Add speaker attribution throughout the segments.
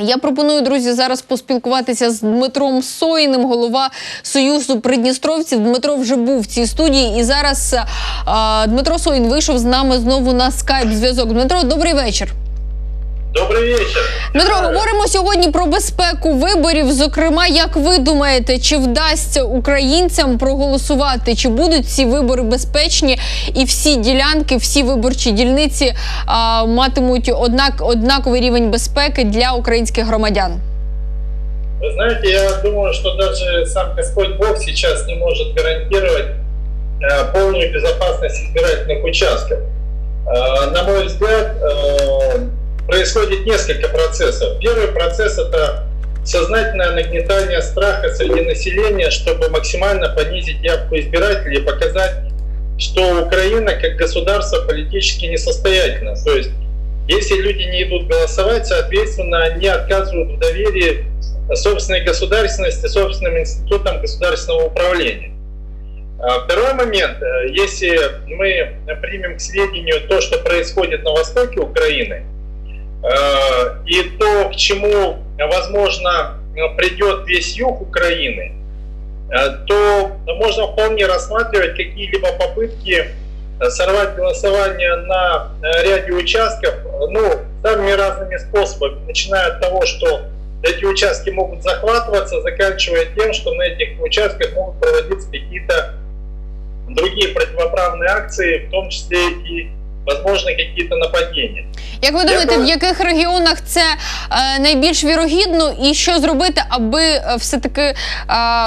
Speaker 1: Я пропоную, друзі, зараз поспілкуватися з Дмитром Сойним, голова Союзу Придністровців. Дмитро вже був в цій студії, і зараз а, Дмитро Соїн вийшов з нами знову на скайп зв'язок. Дмитро, добрий вечір.
Speaker 2: Добрый вечер.
Speaker 1: Дмитро, говоримо сьогодні про безпеку виборів. Зокрема, як ви думаєте, чи вдасться українцям проголосувати, чи будуть ці вибори безпечні, і всі ділянки, всі виборчі дільниці а, матимуть однак однаковий рівень безпеки для українських громадян?
Speaker 2: Вы знаете, я думаю, что даже сам Господь Бог сейчас не может гарантировать э, полную безопасность избирательных участков. Э, на мой взгляд, э, происходит несколько процессов. Первый процесс – это сознательное нагнетание страха среди населения, чтобы максимально понизить явку избирателей и показать, что Украина как государство политически несостоятельна. То есть, если люди не идут голосовать, соответственно, они отказывают в доверии собственной государственности, собственным институтам государственного управления. А Второй момент, э, если мы примем к сведению то, что происходит на востоке Украины, и то, к чему, возможно, придет весь юг Украины, э, то можно вполне рассматривать какие-либо попытки э, сорвать голосование на э, ряде участков, ну, самыми разными способами, начиная от того, что эти участки могут захватываться, заканчивая тем, что на этих участках могут проводиться какие-то другие противоправные акции, в том числе и, возможно, какие-то нападения.
Speaker 1: Як ви
Speaker 2: Я
Speaker 1: думаєте, в
Speaker 2: думаю-
Speaker 1: яких регіонах це е, найбільш вірогідно, і що зробити, аби е, все-таки е,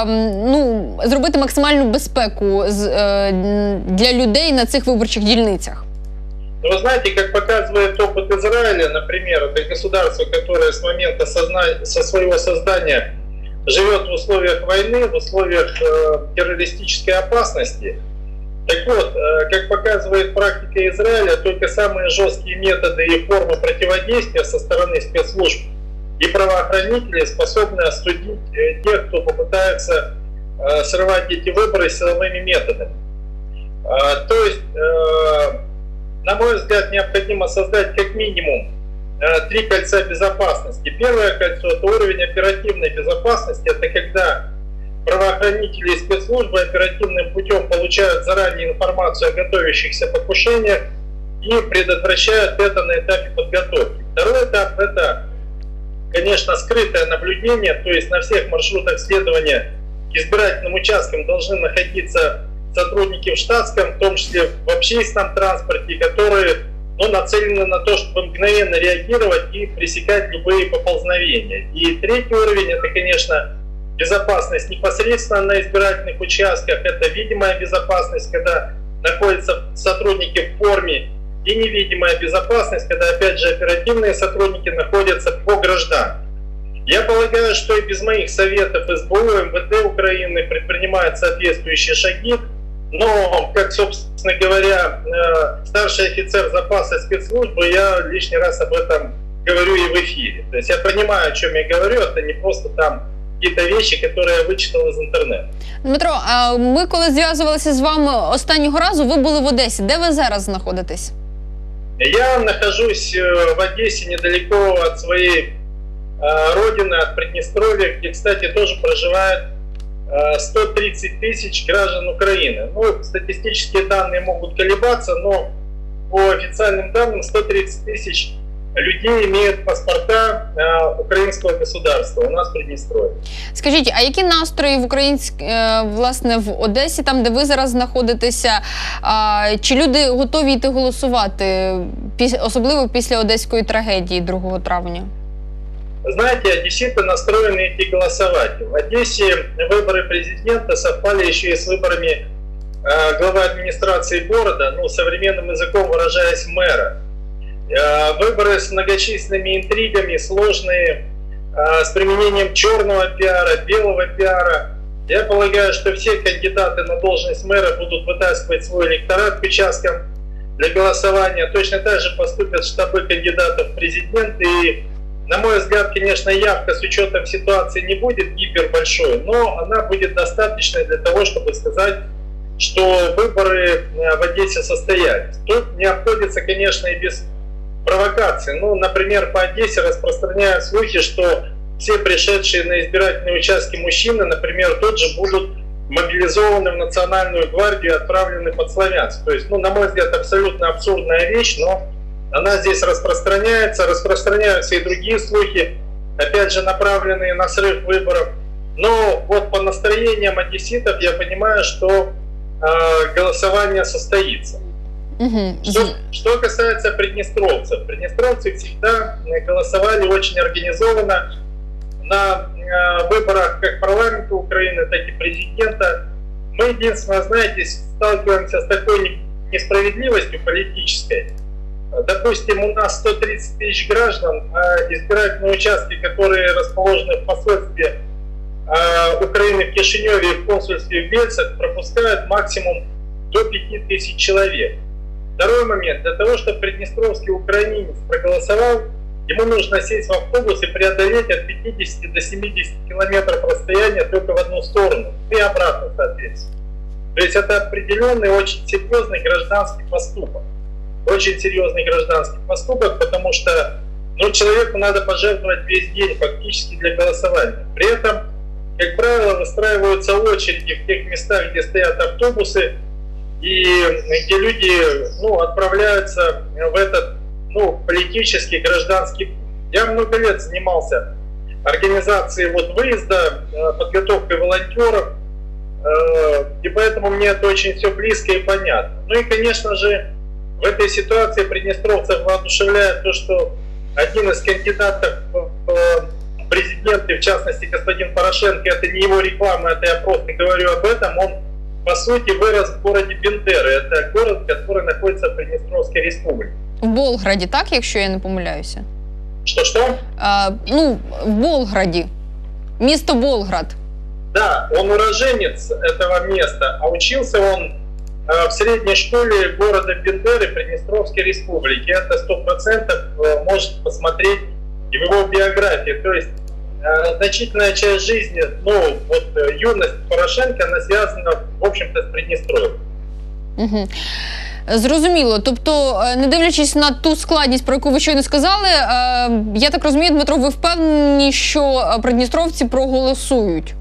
Speaker 1: м, ну, зробити максимальну безпеку з, е, для людей на цих виборчих дільницях?
Speaker 2: Но вы знаете, как показывает опыт Израиля, например, это государство, которое с момента созна- со своего создания живет в условиях войны, в условиях э, террористической опасности. Так вот, э, как показывает практика Израиля, только самые жесткие методы и формы противодействия со стороны спецслужб и правоохранителей способны остудить э, тех, кто попытается э, срывать эти выборы силовыми методами. То есть, на мой взгляд, необходимо создать как минимум три кольца безопасности. Первое кольцо – это уровень оперативной безопасности. Это когда правоохранители и спецслужбы оперативным путем получают заранее информацию о готовящихся покушениях и предотвращают это на этапе подготовки. Второй этап – это, конечно, скрытое наблюдение, то есть на всех маршрутах следования избирательным участкам должны находиться сотрудники в штатском, в том числе в общественном транспорте, которые ну, нацелены на то, чтобы мгновенно реагировать и пресекать любые поползновения. И третий уровень – это, конечно, безопасность непосредственно на избирательных участках, это видимая безопасность, когда находятся сотрудники в форме, и невидимая безопасность, когда, опять же, оперативные сотрудники находятся по гражданам. Я полагаю, что и без моих советов СБУ, МВД Украины предпринимают соответствующие шаги, но, как, собственно говоря, э, старший офицер запаса спецслужбы, я лишний раз об этом говорю и в эфире. То есть я понимаю, о чем я говорю, это не просто там какие-то вещи, которые я вычитал из интернета.
Speaker 1: Дмитро, а ми коли зв'язувалися з вами останнього разу, ви були в Одесі. Де ви зараз знаходитесь?
Speaker 2: Я нахожусь э, в Одессе недалеко от своей э, родины, от Приднестровья, где, кстати, тоже проживает э, 130 тысяч граждан Украины. Ну, статистические данные могут колебаться, но по официальным данным 130 тысяч людей имеют паспорта э, украинского государства у нас в Приднестровье.
Speaker 1: Скажіть, а які настрої в українськ... е, власне в Одесі, там де ви зараз знаходитеся? А, чи люди готові йти голосувати, піс- особливо після одеської трагедії 2 травня?
Speaker 2: Знаете, одесситы настроены идти голосовать. В Одессе выборы президента совпали еще и с выборами э, главы администрации города, ну, современным языком выражаясь, мэра. Э, выборы с многочисленными интригами, сложные, э, с применением черного пиара, белого пиара. Я полагаю, что все кандидаты на должность мэра будут вытаскивать свой электорат к участкам для голосования. Точно так же поступят штабы кандидатов в президенты и на мой взгляд, конечно, явка с учетом ситуации не будет гипербольшой, но она будет достаточной для того, чтобы сказать, что выборы э, в Одессе состоялись. Тут не обходится, конечно, и без провокации. Ну, например, по Одессе распространяют слухи, что все пришедшие на избирательные участки мужчины, например, тот же будут мобилизованы в Национальную гвардию и отправлены под Славянск. То есть, ну, на мой взгляд, абсолютно абсурдная вещь, но она здесь распространяется, распространяются и другие слухи, опять же, направленные на срыв выборов. Но вот по настроениям одесситов я понимаю, что э, голосование состоится.
Speaker 1: Угу.
Speaker 2: Что, что касается приднестровцев, приднестровцы всегда э, голосовали очень организованно на э, выборах как парламента Украины, так и президента. Мы единственное, знаете, сталкиваемся с такой несправедливостью политической. Допустим, у нас 130 тысяч граждан, а избирательные участки, которые расположены в посольстве э, Украины в Кишиневе и в консульстве в Бельцах, пропускают максимум до 5 тысяч человек. Второй момент. Для того, чтобы приднестровский украинец проголосовал, ему нужно сесть в автобус и преодолеть от 50 до 70 километров расстояния только в одну сторону и обратно, соответственно. То есть это определенный очень серьезный гражданский поступок. Очень серьезный гражданский поступок, потому что ну, человеку надо пожертвовать весь день фактически для голосования. При этом, как правило, выстраиваются очереди в тех местах, где стоят автобусы, и где люди ну, отправляются в этот ну, политический, гражданский. Я много лет занимался организацией вот выезда, э, подготовкой волонтеров, э, и поэтому мне это очень все близко и понятно. Ну и, конечно же, в этой ситуации приднестровцев воодушевляет то, что один из кандидатов в президенты, в частности господин Порошенко, это не его реклама, это я просто говорю об этом, он по сути вырос в городе Бендеры. Это город, который находится в Приднестровской республике.
Speaker 1: В Болграді, так, якщо я не помиляюся?
Speaker 2: Что-что?
Speaker 1: А, ну, в Болграді. Місто Болград.
Speaker 2: Да, он уроженец этого места, а учился он э, в средней школе города Бендеры Приднестровской республики. Это сто процентов э, может посмотреть в его биографии. То есть э, значительная часть жизни, ну, вот э, юность Порошенка, она связана, в общем-то, с Приднестровьем.
Speaker 1: Угу. Зрозуміло. Тобто, е, не дивлячись на ту складність, про яку ви щойно сказали, е, я так розумію, Дмитро, ви впевнені, що е, придністровці проголосують?